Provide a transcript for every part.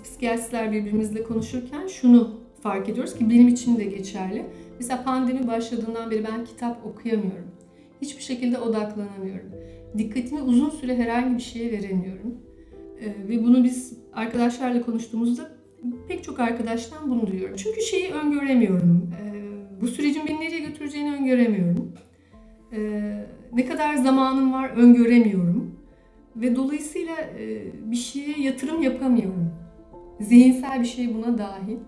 biz psikiyatristler birbirimizle konuşurken şunu fark ediyoruz ki benim için de geçerli. Mesela pandemi başladığından beri ben kitap okuyamıyorum. Hiçbir şekilde odaklanamıyorum. Dikkatimi uzun süre herhangi bir şeye veremiyorum. Ee, ve bunu biz arkadaşlarla konuştuğumuzda pek çok arkadaştan bunu duyuyorum. Çünkü şeyi öngöremiyorum. Ee, bu sürecin beni nereye götüreceğini öngöremiyorum. Ee, ne kadar zamanım var öngöremiyorum. Ve dolayısıyla e, bir şeye yatırım yapamıyorum. Zihinsel bir şey buna dahil.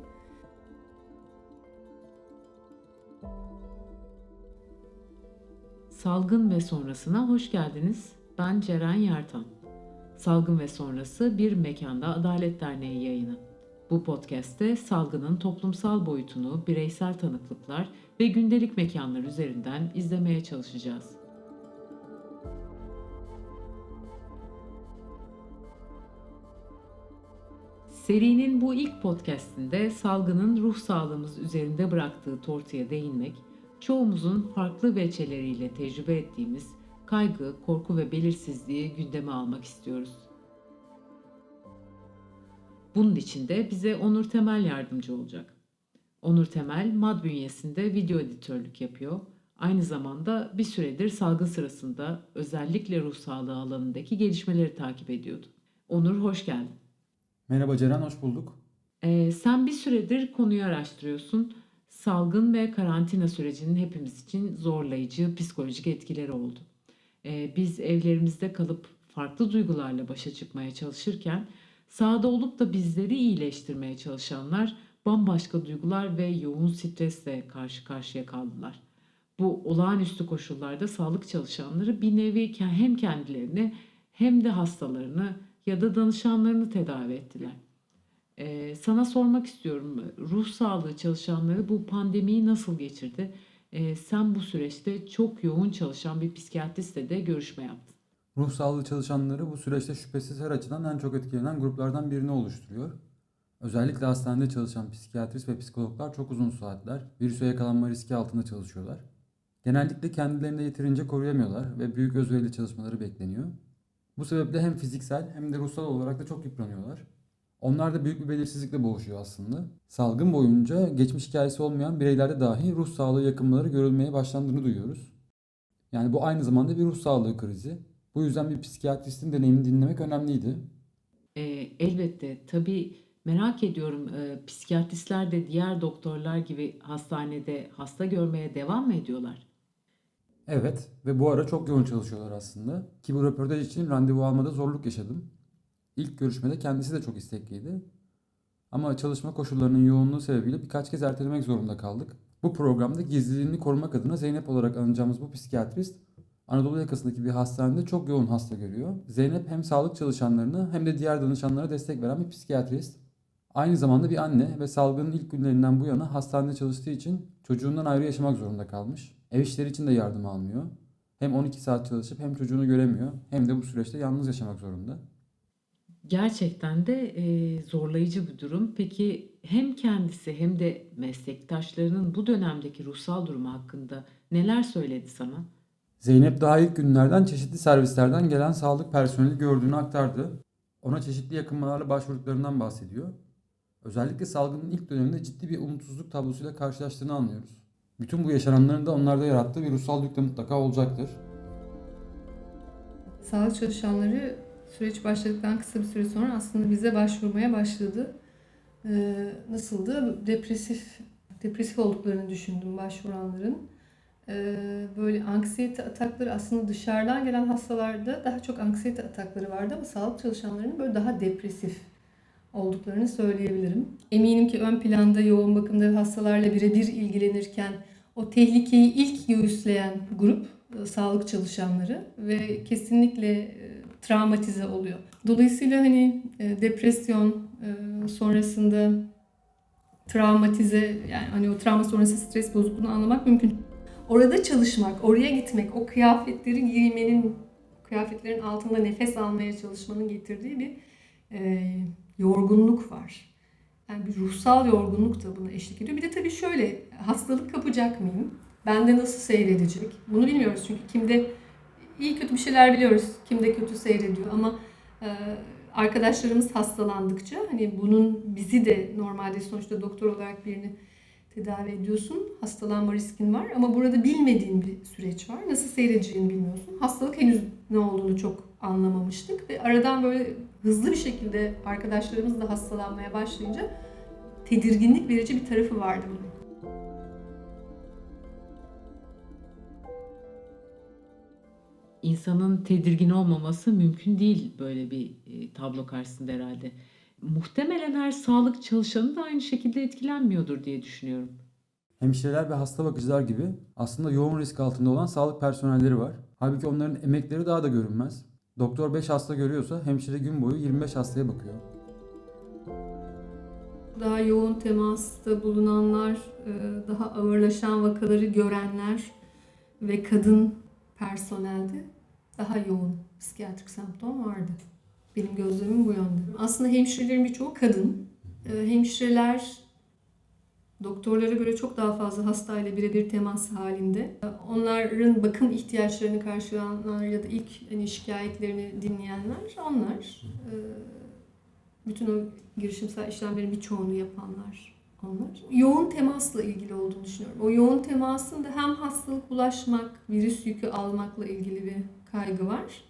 Salgın ve sonrasına hoş geldiniz. Ben Ceren Yertan. Salgın ve sonrası bir mekanda Adalet Derneği yayını. Bu podcast'te salgının toplumsal boyutunu, bireysel tanıklıklar ve gündelik mekanlar üzerinden izlemeye çalışacağız. Serinin bu ilk podcast'inde salgının ruh sağlığımız üzerinde bıraktığı tortuya değinmek, çoğumuzun farklı veçeleriyle tecrübe ettiğimiz kaygı, korku ve belirsizliği gündeme almak istiyoruz. Bunun için de bize Onur Temel yardımcı olacak. Onur Temel, MAD bünyesinde video editörlük yapıyor. Aynı zamanda bir süredir salgın sırasında özellikle ruh sağlığı alanındaki gelişmeleri takip ediyordu. Onur hoş geldin. Merhaba Ceren, hoş bulduk. Ee, sen bir süredir konuyu araştırıyorsun. Salgın ve karantina sürecinin hepimiz için zorlayıcı psikolojik etkileri oldu. Ee, biz evlerimizde kalıp farklı duygularla başa çıkmaya çalışırken sahada olup da bizleri iyileştirmeye çalışanlar bambaşka duygular ve yoğun stresle karşı karşıya kaldılar. Bu olağanüstü koşullarda sağlık çalışanları bir nevi hem kendilerini hem de hastalarını ya da danışanlarını tedavi ettiler. Ee, sana sormak istiyorum. Ruh sağlığı çalışanları bu pandemiyi nasıl geçirdi? Ee, sen bu süreçte çok yoğun çalışan bir psikiyatristle de görüşme yaptın. Ruh sağlığı çalışanları bu süreçte şüphesiz her açıdan en çok etkilenen gruplardan birini oluşturuyor. Özellikle hastanede çalışan psikiyatrist ve psikologlar çok uzun saatler virüse yakalanma riski altında çalışıyorlar. Genellikle kendilerini de yeterince koruyamıyorlar ve büyük özverili çalışmaları bekleniyor. Bu sebeple hem fiziksel hem de ruhsal olarak da çok yıpranıyorlar. Onlar da büyük bir belirsizlikle boğuşuyor aslında. Salgın boyunca geçmiş hikayesi olmayan bireylerde dahi ruh sağlığı yakınmaları görülmeye başlandığını duyuyoruz. Yani bu aynı zamanda bir ruh sağlığı krizi. Bu yüzden bir psikiyatristin deneyimini dinlemek önemliydi. Ee, elbette tabii merak ediyorum e, psikiyatristler de diğer doktorlar gibi hastanede hasta görmeye devam mı ediyorlar? Evet ve bu ara çok yoğun çalışıyorlar aslında. Ki bu röportaj için randevu almada zorluk yaşadım. İlk görüşmede kendisi de çok istekliydi. Ama çalışma koşullarının yoğunluğu sebebiyle birkaç kez ertelemek zorunda kaldık. Bu programda gizliliğini korumak adına Zeynep olarak anacağımız bu psikiyatrist Anadolu yakasındaki bir hastanede çok yoğun hasta görüyor. Zeynep hem sağlık çalışanlarına hem de diğer danışanlara destek veren bir psikiyatrist. Aynı zamanda bir anne ve salgının ilk günlerinden bu yana hastanede çalıştığı için çocuğundan ayrı yaşamak zorunda kalmış. Ev işleri için de yardım almıyor. Hem 12 saat çalışıp hem çocuğunu göremiyor hem de bu süreçte yalnız yaşamak zorunda. Gerçekten de e, zorlayıcı bir durum. Peki hem kendisi hem de meslektaşlarının bu dönemdeki ruhsal durumu hakkında neler söyledi sana? Zeynep daha ilk günlerden çeşitli servislerden gelen sağlık personeli gördüğünü aktardı. Ona çeşitli yakınmalarla başvurduklarından bahsediyor. Özellikle salgının ilk döneminde ciddi bir umutsuzluk tablosuyla karşılaştığını anlıyoruz. Bütün bu yaşananların da onlarda yarattığı bir ruhsal yük de mutlaka olacaktır. Sağlık çalışanları süreç başladıktan kısa bir süre sonra aslında bize başvurmaya başladı. Ee, nasıldı? Depresif depresif olduklarını düşündüm başvuranların. Ee, böyle anksiyete atakları aslında dışarıdan gelen hastalarda daha çok anksiyete atakları vardı ama sağlık çalışanlarının böyle daha depresif olduklarını söyleyebilirim. Eminim ki ön planda yoğun bakımda hastalarla birebir ilgilenirken o tehlikeyi ilk göğüsleyen grup e, sağlık çalışanları ve kesinlikle e, travmatize oluyor. Dolayısıyla hani e, depresyon sonrasında travmatize yani hani o travma sonrası stres bozukluğunu anlamak mümkün. Orada çalışmak, oraya gitmek, o kıyafetleri giymenin, kıyafetlerin altında nefes almaya çalışmanın getirdiği bir yorgunluk var. Yani bir ruhsal yorgunluk da buna eşlik ediyor. Bir de tabii şöyle, hastalık kapacak mıyım? Bende nasıl seyredecek? Bunu bilmiyoruz çünkü kimde iyi kötü bir şeyler biliyoruz. Kimde kötü seyrediyor ama e, arkadaşlarımız hastalandıkça hani bunun bizi de normalde sonuçta doktor olarak birini tedavi ediyorsun. Hastalanma riskin var ama burada bilmediğin bir süreç var. Nasıl seyredeceğini bilmiyorsun. Hastalık henüz ne olduğunu çok anlamamıştık ve aradan böyle hızlı bir şekilde arkadaşlarımız da hastalanmaya başlayınca tedirginlik verici bir tarafı vardı bunun. İnsanın tedirgin olmaması mümkün değil böyle bir e, tablo karşısında herhalde. Muhtemelen her sağlık çalışanı da aynı şekilde etkilenmiyordur diye düşünüyorum. Hemşireler ve hasta bakıcılar gibi aslında yoğun risk altında olan sağlık personelleri var. Halbuki onların emekleri daha da görünmez. Doktor 5 hasta görüyorsa hemşire gün boyu 25 hastaya bakıyor. Daha yoğun temasta bulunanlar, e, daha ağırlaşan vakaları görenler ve kadın personelde daha yoğun psikiyatrik semptom vardı. Benim gözlemim bu yönde. Aslında hemşirelerin birçoğu kadın. E, Hemşireler doktorlara göre çok daha fazla hastayla birebir temas halinde. Onların bakım ihtiyaçlarını karşılayanlar ya da ilk hani şikayetlerini dinleyenler onlar. E, Bütün o girişimsel işlemlerin birçoğunu yapanlar onlar. Yoğun temasla ilgili olduğunu düşünüyorum. O yoğun temasın da hem hastalık bulaşmak, virüs yükü almakla ilgili bir kaygı var.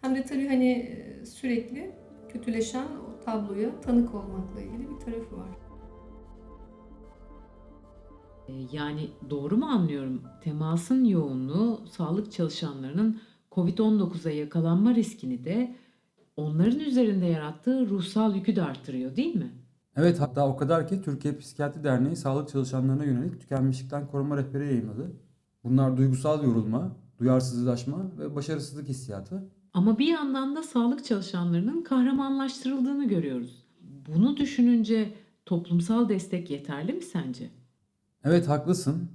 Hem de tabii hani sürekli kötüleşen o tabloya tanık olmakla ilgili bir tarafı var. E, Yani doğru mu anlıyorum? Temasın yoğunluğu sağlık çalışanlarının COVID-19'a yakalanma riskini de onların üzerinde yarattığı ruhsal yükü de artırıyor değil mi? Evet hatta o kadar ki Türkiye Psikiyatri Derneği sağlık çalışanlarına yönelik tükenmişlikten koruma rehberi yayınladı. Bunlar duygusal yorulma, duyarsızlaşma ve başarısızlık hissiyatı. Ama bir yandan da sağlık çalışanlarının kahramanlaştırıldığını görüyoruz. Bunu düşününce toplumsal destek yeterli mi sence? Evet haklısın.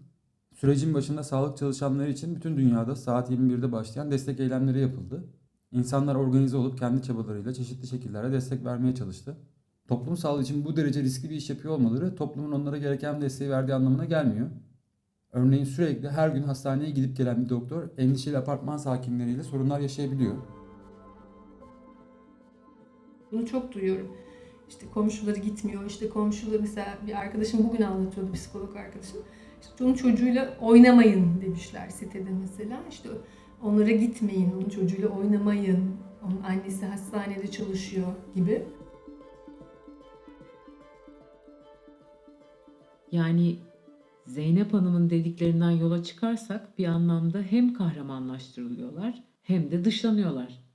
Sürecin başında sağlık çalışanları için bütün dünyada saat 21'de başlayan destek eylemleri yapıldı. İnsanlar organize olup kendi çabalarıyla çeşitli şekillerde destek vermeye çalıştı. Toplum sağlığı için bu derece riskli bir iş yapıyor olmaları toplumun onlara gereken desteği verdiği anlamına gelmiyor. Örneğin sürekli her gün hastaneye gidip gelen bir doktor endişeli apartman sakinleriyle sorunlar yaşayabiliyor. Bunu çok duyuyorum. İşte komşuları gitmiyor. İşte komşuları mesela bir arkadaşım bugün anlatıyordu psikolog arkadaşım. İşte onun çocuğuyla oynamayın demişler sitede mesela. İşte onlara gitmeyin, onun çocuğuyla oynamayın. Onun annesi hastanede çalışıyor gibi. Yani Zeynep Hanım'ın dediklerinden yola çıkarsak bir anlamda hem kahramanlaştırılıyorlar hem de dışlanıyorlar.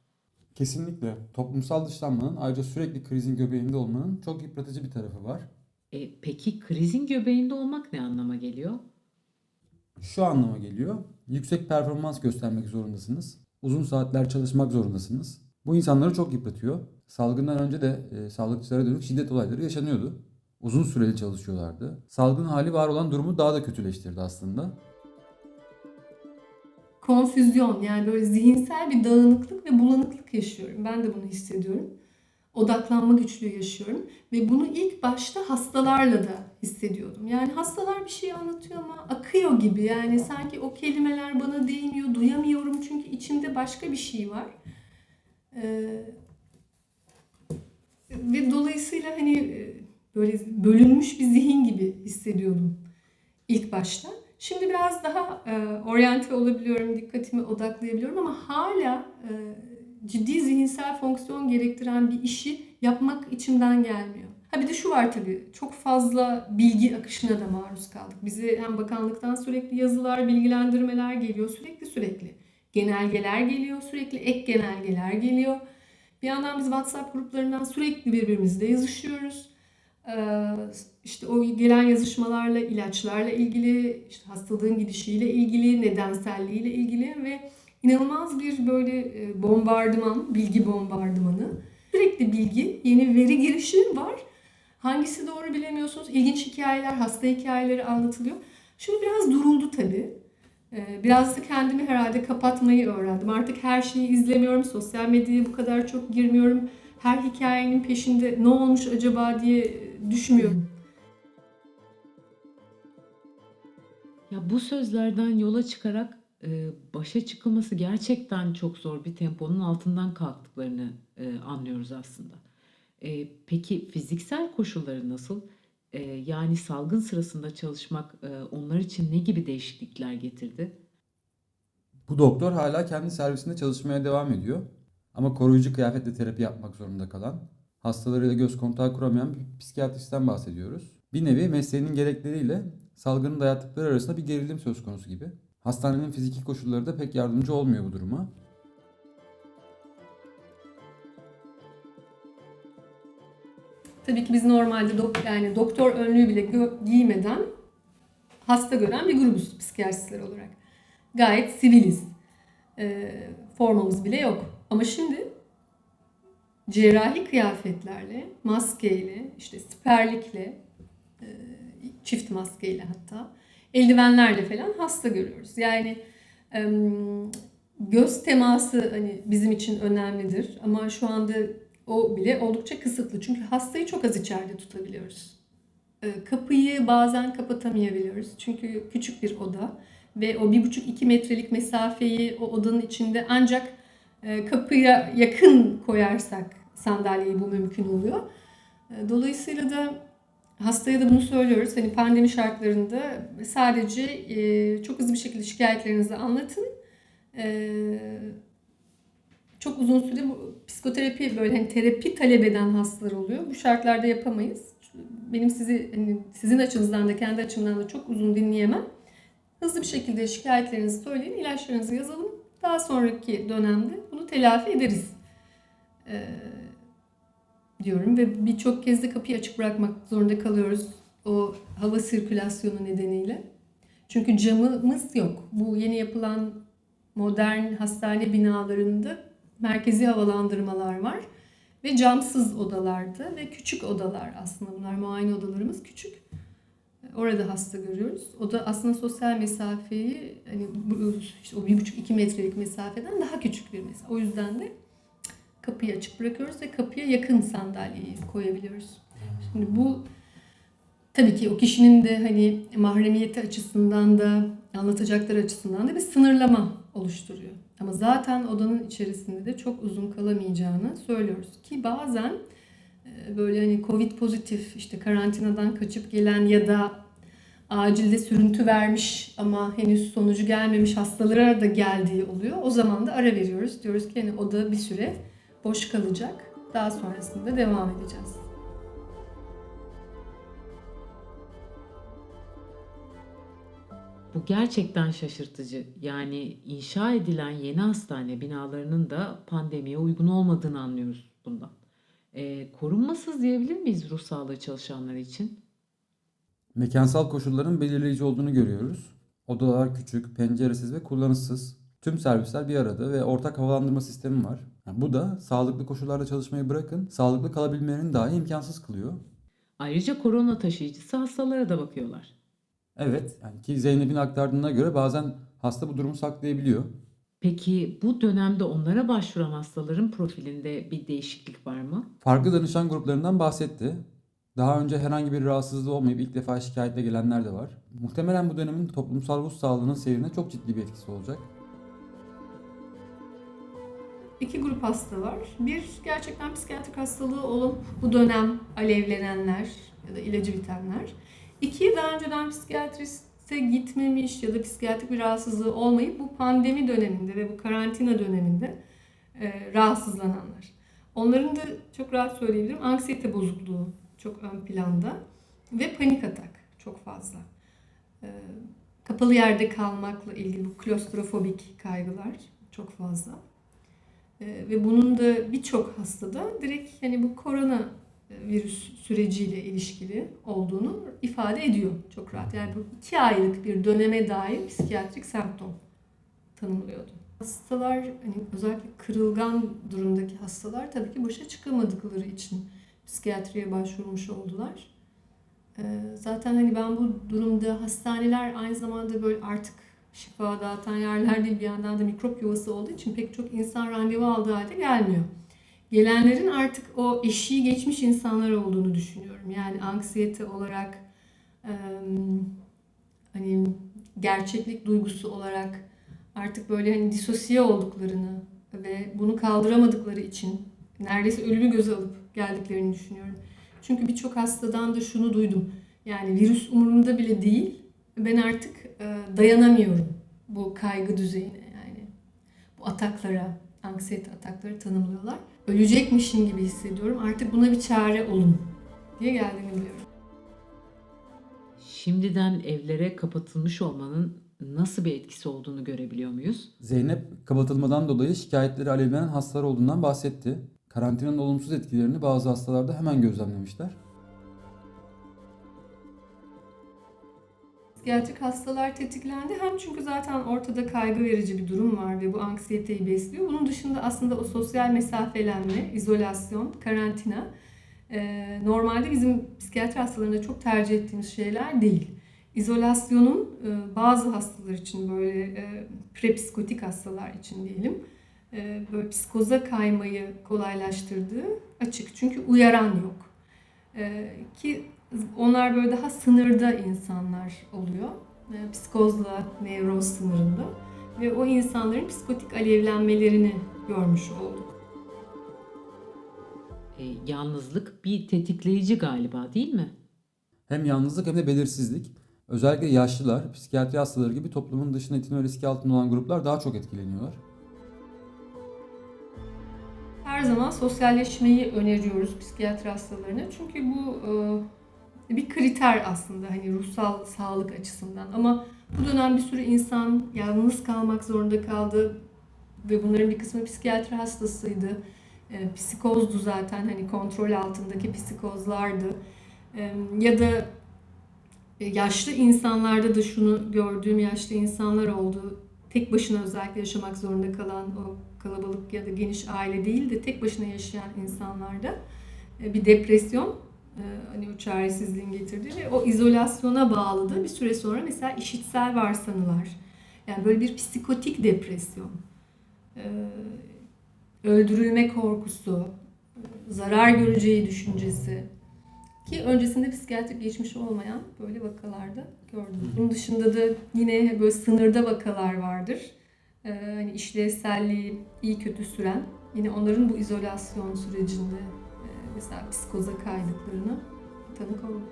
Kesinlikle toplumsal dışlanmanın ayrıca sürekli krizin göbeğinde olmanın çok yıpratıcı bir tarafı var. E, peki krizin göbeğinde olmak ne anlama geliyor? Şu anlama geliyor. Yüksek performans göstermek zorundasınız. Uzun saatler çalışmak zorundasınız. Bu insanları çok yıpratıyor. Salgından önce de e, sağlıkçılara dönük şiddet olayları yaşanıyordu. Uzun süreli çalışıyorlardı. Salgın hali var olan durumu daha da kötüleştirdi aslında. Konfüzyon yani böyle zihinsel bir dağınıklık ve bulanıklık yaşıyorum. Ben de bunu hissediyorum. Odaklanma güçlüğü yaşıyorum ve bunu ilk başta hastalarla da hissediyordum. Yani hastalar bir şey anlatıyor ama akıyor gibi. Yani sanki o kelimeler bana değmiyor, duyamıyorum çünkü içimde başka bir şey var. Ee, ve dolayısıyla hani e, böyle bölünmüş bir zihin gibi hissediyordum ilk başta. Şimdi biraz daha e, oryante olabiliyorum, dikkatimi odaklayabiliyorum ama hala e, ciddi zihinsel fonksiyon gerektiren bir işi yapmak içimden gelmiyor. Ha bir de şu var tabii, çok fazla bilgi akışına da maruz kaldık. Bize hem bakanlıktan sürekli yazılar, bilgilendirmeler geliyor, sürekli sürekli. Genelgeler geliyor, sürekli ek genelgeler geliyor. Bir yandan biz WhatsApp gruplarından sürekli birbirimizle yazışıyoruz. Ee, işte o gelen yazışmalarla, ilaçlarla ilgili, işte hastalığın gidişiyle ilgili, nedenselliğiyle ilgili ve inanılmaz bir böyle e, bombardıman, bilgi bombardımanı. Sürekli bilgi, yeni veri girişi var. Hangisi doğru bilemiyorsunuz. İlginç hikayeler, hasta hikayeleri anlatılıyor. Şimdi biraz duruldu tabii. Ee, Biraz da kendimi herhalde kapatmayı öğrendim. Artık her şeyi izlemiyorum. Sosyal medyaya bu kadar çok girmiyorum. Her hikayenin peşinde ne olmuş acaba diye düşünmüyorum. Ya bu sözlerden yola çıkarak e, başa çıkılması gerçekten çok zor bir temponun altından kalktıklarını e, anlıyoruz aslında. E, peki fiziksel koşulları nasıl? E, yani salgın sırasında çalışmak e, onlar için ne gibi değişiklikler getirdi? Bu doktor hala kendi servisinde çalışmaya devam ediyor. Ama koruyucu kıyafetle terapi yapmak zorunda kalan, hastalarıyla göz kontağı kuramayan bir psikiyatristten bahsediyoruz. Bir nevi mesleğinin gerekleriyle salgının dayattıkları arasında bir gerilim söz konusu gibi. Hastanenin fiziki koşulları da pek yardımcı olmuyor bu duruma. Tabii ki biz normalde dok- yani doktor önlüğü bile giymeden hasta gören bir grubuz psikiyatristler olarak. Gayet siviliz. Ee, formamız bile yok. Ama şimdi cerrahi kıyafetlerle, maskeyle, işte siperlikle, e, çift maskeyle hatta, eldivenlerle falan hasta görüyoruz. Yani göz teması hani bizim için önemlidir ama şu anda o bile oldukça kısıtlı. Çünkü hastayı çok az içeride tutabiliyoruz. Kapıyı bazen kapatamayabiliyoruz. Çünkü küçük bir oda ve o bir buçuk iki metrelik mesafeyi o odanın içinde ancak kapıya yakın koyarsak sandalyeyi bu mümkün oluyor. Dolayısıyla da hastaya da bunu söylüyoruz. Hani pandemi şartlarında sadece e, çok hızlı bir şekilde şikayetlerinizi anlatın. E, çok uzun süre bu psikoterapi böyle hani terapi talep eden hastalar oluyor. Bu şartlarda yapamayız. Benim sizi hani sizin açınızdan da kendi açımdan da çok uzun dinleyemem. Hızlı bir şekilde şikayetlerinizi söyleyin, ilaçlarınızı yazalım. Daha sonraki dönemde bunu telafi ederiz. Ee, diyorum ve birçok kez de kapıyı açık bırakmak zorunda kalıyoruz o hava sirkülasyonu nedeniyle. Çünkü camımız yok. Bu yeni yapılan modern hastane binalarında merkezi havalandırmalar var ve camsız odalarda ve küçük odalar aslında bunlar muayene odalarımız küçük. Orada hasta görüyoruz. O da aslında sosyal mesafeyi hani işte o bir buçuk iki metrelik mesafeden daha küçük bir mesafe. O yüzden de kapıyı açık bırakıyoruz ve kapıya yakın sandalyeyi koyabiliyoruz. Şimdi bu tabii ki o kişinin de hani mahremiyeti açısından da anlatacakları açısından da bir sınırlama oluşturuyor. Ama zaten odanın içerisinde de çok uzun kalamayacağını söylüyoruz ki bazen e, böyle hani covid pozitif işte karantinadan kaçıp gelen ya da acilde sürüntü vermiş ama henüz sonucu gelmemiş hastalara da geldiği oluyor. O zaman da ara veriyoruz. Diyoruz ki hani oda bir süre boş kalacak. Daha sonrasında devam edeceğiz. Bu gerçekten şaşırtıcı. Yani inşa edilen yeni hastane binalarının da pandemiye uygun olmadığını anlıyoruz bundan. Ee, korunmasız diyebilir miyiz ruh sağlığı çalışanları için? Mekansal koşulların belirleyici olduğunu görüyoruz. Odalar küçük, penceresiz ve kullanışsız. Tüm servisler bir arada ve ortak havalandırma sistemi var. Bu da sağlıklı koşullarda çalışmayı bırakın, sağlıklı kalabilmelerini dahi imkansız kılıyor. Ayrıca korona taşıyıcısı hastalara da bakıyorlar. Evet, yani ki Zeynep'in aktardığına göre bazen hasta bu durumu saklayabiliyor. Peki bu dönemde onlara başvuran hastaların profilinde bir değişiklik var mı? Farklı danışan gruplarından bahsetti. Daha önce herhangi bir rahatsızlığı olmayıp ilk defa şikayetle gelenler de var. Muhtemelen bu dönemin toplumsal ruh sağlığının seyrine çok ciddi bir etkisi olacak. İki grup hasta var. Bir gerçekten psikiyatrik hastalığı olup bu dönem alevlenenler ya da ilacı bitenler. İki daha önceden psikiyatriste gitmemiş ya da psikiyatrik bir rahatsızlığı olmayıp bu pandemi döneminde ve bu karantina döneminde e, rahatsızlananlar. Onların da çok rahat söyleyebilirim anksiyete bozukluğu çok ön planda ve panik atak çok fazla. E, kapalı yerde kalmakla ilgili bu klostrofobik kaygılar çok fazla. Ee, ve bunun da birçok hastada direkt hani bu korona e, virüs süreciyle ilişkili olduğunu ifade ediyor çok rahat. Yani bu iki aylık bir döneme dair psikiyatrik semptom tanımlıyordu. Hastalar hani özellikle kırılgan durumdaki hastalar tabii ki başa çıkamadıkları için psikiyatriye başvurmuş oldular. Ee, Zaten hani ben bu durumda hastaneler aynı zamanda böyle artık şifa dağıtan yerler değil bir yandan da mikrop yuvası olduğu için pek çok insan randevu aldığı halde gelmiyor. Gelenlerin artık o eşiği geçmiş insanlar olduğunu düşünüyorum. Yani anksiyete olarak hani gerçeklik duygusu olarak artık böyle hani disosiye olduklarını ve bunu kaldıramadıkları için neredeyse ölümü göze alıp geldiklerini düşünüyorum. Çünkü birçok hastadan da şunu duydum. Yani virüs umurumda bile değil. Ben artık e, dayanamıyorum bu kaygı düzeyine yani. Bu ataklara, anksiyete atakları tanımlıyorlar. Ölecekmişim gibi hissediyorum. Artık buna bir çare olun diye geldiğini biliyorum. Şimdiden evlere kapatılmış olmanın nasıl bir etkisi olduğunu görebiliyor muyuz? Zeynep kapatılmadan dolayı şikayetleri alevlenen hastalar olduğundan bahsetti. Karantinanın olumsuz etkilerini bazı hastalarda hemen gözlemlemişler. Psikiyatrik hastalar tetiklendi. Hem çünkü zaten ortada kaygı verici bir durum var ve bu anksiyeteyi besliyor. Bunun dışında aslında o sosyal mesafelenme, izolasyon, karantina e, normalde bizim psikiyatri hastalarında çok tercih ettiğimiz şeyler değil. İzolasyonun e, bazı hastalar için böyle e, prepsikotik hastalar için diyelim e, böyle psikoza kaymayı kolaylaştırdığı açık. Çünkü uyaran yok. E, ki onlar böyle daha sınırda insanlar oluyor. E, Psikozla nevroz sınırında. Ve o insanların psikotik alevlenmelerini görmüş olduk. E, yalnızlık bir tetikleyici galiba değil mi? Hem yalnızlık hem de belirsizlik. Özellikle yaşlılar, psikiyatri hastaları gibi toplumun dışına itilme riski altında olan gruplar daha çok etkileniyorlar. Her zaman sosyalleşmeyi öneriyoruz psikiyatri hastalarına. Çünkü bu e, bir kriter aslında hani ruhsal sağlık açısından. Ama bu dönem bir sürü insan yalnız kalmak zorunda kaldı ve bunların bir kısmı psikiyatri hastasıydı. E, psikozdu zaten hani kontrol altındaki psikozlardı. E, ya da e, yaşlı insanlarda da şunu gördüğüm yaşlı insanlar oldu. Tek başına özellikle yaşamak zorunda kalan o kalabalık ya da geniş aile değil de tek başına yaşayan insanlarda e, bir depresyon hani o çaresizliğin getirdiği ve o izolasyona bağlı da bir süre sonra mesela işitsel varsanılar yani böyle bir psikotik depresyon. E, öldürülme korkusu zarar göreceği düşüncesi. Ki öncesinde psikiyatrik geçmişi olmayan böyle vakalarda gördüm. Bunun dışında da yine böyle sınırda vakalar vardır. E, hani işlevselliği iyi kötü süren yine onların bu izolasyon sürecinde mesela psikoza kaydıklarına tanık oldum.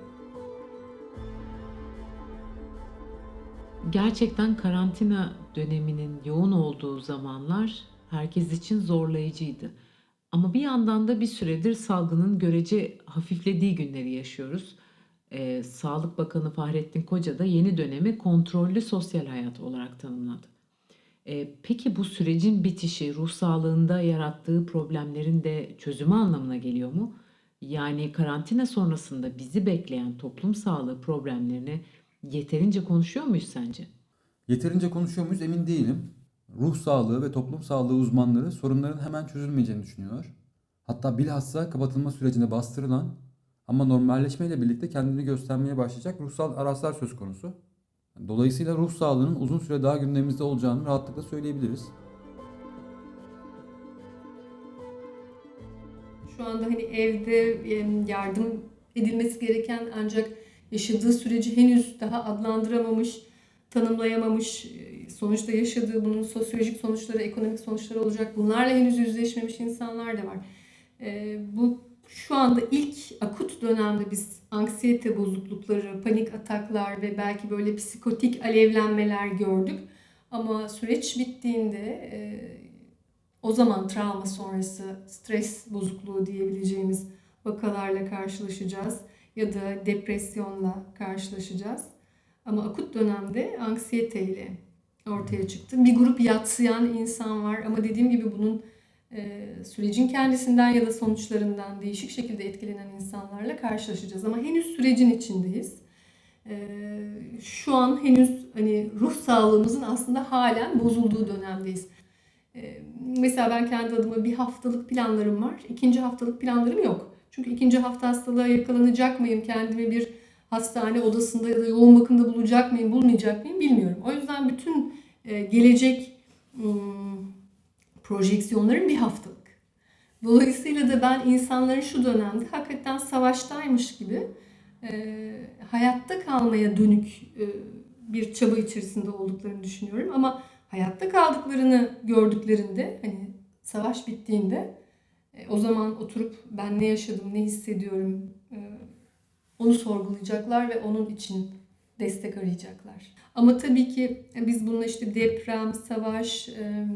Gerçekten karantina döneminin yoğun olduğu zamanlar herkes için zorlayıcıydı. Ama bir yandan da bir süredir salgının görece hafiflediği günleri yaşıyoruz. Ee, Sağlık Bakanı Fahrettin Koca da yeni dönemi kontrollü sosyal hayat olarak tanımladı. Ee, peki bu sürecin bitişi ruh sağlığında yarattığı problemlerin de çözümü anlamına geliyor mu? Yani karantina sonrasında bizi bekleyen toplum sağlığı problemlerini yeterince konuşuyor muyuz sence? Yeterince konuşuyor muyuz emin değilim. Ruh sağlığı ve toplum sağlığı uzmanları sorunların hemen çözülmeyeceğini düşünüyorlar. Hatta bilhassa kapatılma sürecinde bastırılan ama normalleşmeyle birlikte kendini göstermeye başlayacak ruhsal araçlar söz konusu. Dolayısıyla ruh sağlığının uzun süre daha gündemimizde olacağını rahatlıkla söyleyebiliriz. Şu anda hani evde yardım edilmesi gereken ancak yaşadığı süreci henüz daha adlandıramamış, tanımlayamamış, e, sonuçta yaşadığı bunun sosyolojik sonuçları, ekonomik sonuçları olacak. Bunlarla henüz yüzleşmemiş insanlar da var. E, bu şu anda ilk akut dönemde biz anksiyete bozuklukları, panik ataklar ve belki böyle psikotik alevlenmeler gördük. Ama süreç bittiğinde e, o zaman travma sonrası stres bozukluğu diyebileceğimiz vakalarla karşılaşacağız ya da depresyonla karşılaşacağız. Ama akut dönemde anksiyeteyle ortaya çıktı. Bir grup yatsıyan insan var ama dediğim gibi bunun sürecin kendisinden ya da sonuçlarından değişik şekilde etkilenen insanlarla karşılaşacağız. Ama henüz sürecin içindeyiz. E, şu an henüz hani ruh sağlığımızın aslında halen bozulduğu dönemdeyiz. E, mesela ben kendi adıma bir haftalık planlarım var. İkinci haftalık planlarım yok. Çünkü ikinci hafta hastalığa yakalanacak mıyım? Kendimi bir hastane odasında ya da yoğun bakımda bulacak mıyım, bulmayacak mıyım bilmiyorum. O yüzden bütün e, gelecek projeksiyonlarım bir haftalık. Dolayısıyla da ben insanların şu dönemde hakikaten savaştaymış gibi e, hayatta kalmaya dönük e, bir çaba içerisinde olduklarını düşünüyorum. Ama hayatta kaldıklarını gördüklerinde hani savaş bittiğinde e, o zaman oturup ben ne yaşadım, ne hissediyorum e, onu sorgulayacaklar ve onun için destek arayacaklar. Ama tabii ki biz bununla işte deprem, savaş, e,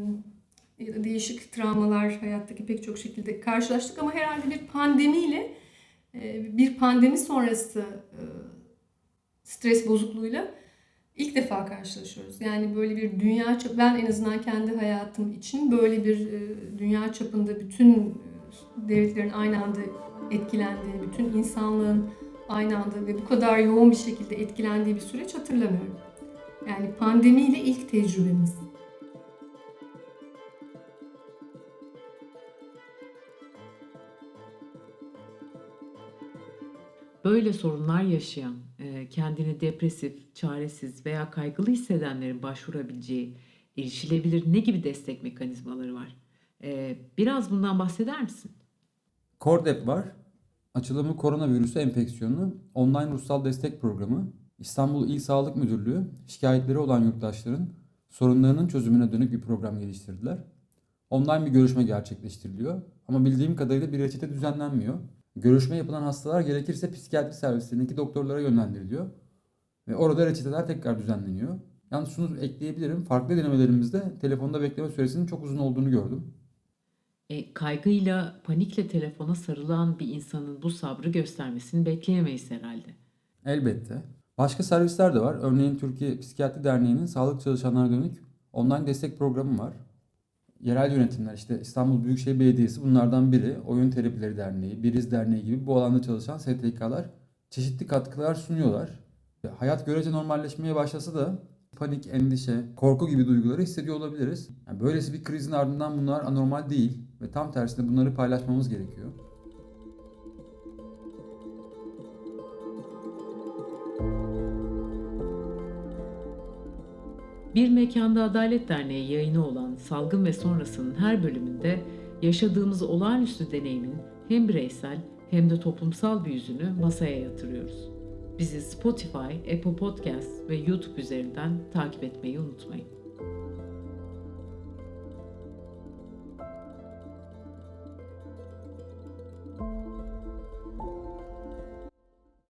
değişik travmalar hayattaki pek çok şekilde karşılaştık ama herhalde bir pandemiyle e, bir pandemi sonrası e, stres bozukluğuyla ilk defa karşılaşıyoruz. Yani böyle bir dünya çap ben en azından kendi hayatım için böyle bir e, dünya çapında bütün devletlerin aynı anda etkilendiği, bütün insanlığın aynı anda ve bu kadar yoğun bir şekilde etkilendiği bir süreç hatırlamıyorum. Yani pandemiyle ilk tecrübemiz. Böyle sorunlar yaşayan, e, kendini depresif, çaresiz veya kaygılı hissedenlerin başvurabileceği erişilebilir ne gibi destek mekanizmaları var? E, Biraz bundan bahseder misin? CORDEP var. Açılımı koronavirüsü enfeksiyonu online ruhsal destek programı. İstanbul İl Sağlık Müdürlüğü şikayetleri olan yurttaşların sorunlarının çözümüne dönük bir program geliştirdiler. Online bir görüşme gerçekleştiriliyor ama bildiğim kadarıyla bir reçete düzenlenmiyor. Görüşme yapılan hastalar gerekirse psikiyatri servislerindeki doktorlara yönlendiriliyor ve orada reçeteler tekrar düzenleniyor. Yalnız şunu ekleyebilirim. Farklı denemelerimizde telefonda bekleme süresinin çok uzun olduğunu gördüm. E, kaygıyla, panikle telefona sarılan bir insanın bu sabrı göstermesini bekleyemeyiz herhalde. Elbette. Başka servisler de var. Örneğin Türkiye Psikiyatri Derneği'nin sağlık çalışanlarına dönük online destek programı var. Yerel yönetimler işte İstanbul Büyükşehir Belediyesi bunlardan biri. Oyun Terapileri Derneği, Biriz Derneği gibi bu alanda çalışan STK'lar çeşitli katkılar sunuyorlar. Hayat görece normalleşmeye başlasa da panik, endişe, korku gibi duyguları hissediyor olabiliriz. Yani böylesi bir krizin ardından bunlar anormal değil ve tam tersine bunları paylaşmamız gerekiyor. Bir Mekanda Adalet Derneği yayını olan Salgın ve Sonrasının her bölümünde yaşadığımız olağanüstü deneyimin hem bireysel hem de toplumsal bir yüzünü masaya yatırıyoruz. Bizi Spotify, Apple Podcast ve YouTube üzerinden takip etmeyi unutmayın.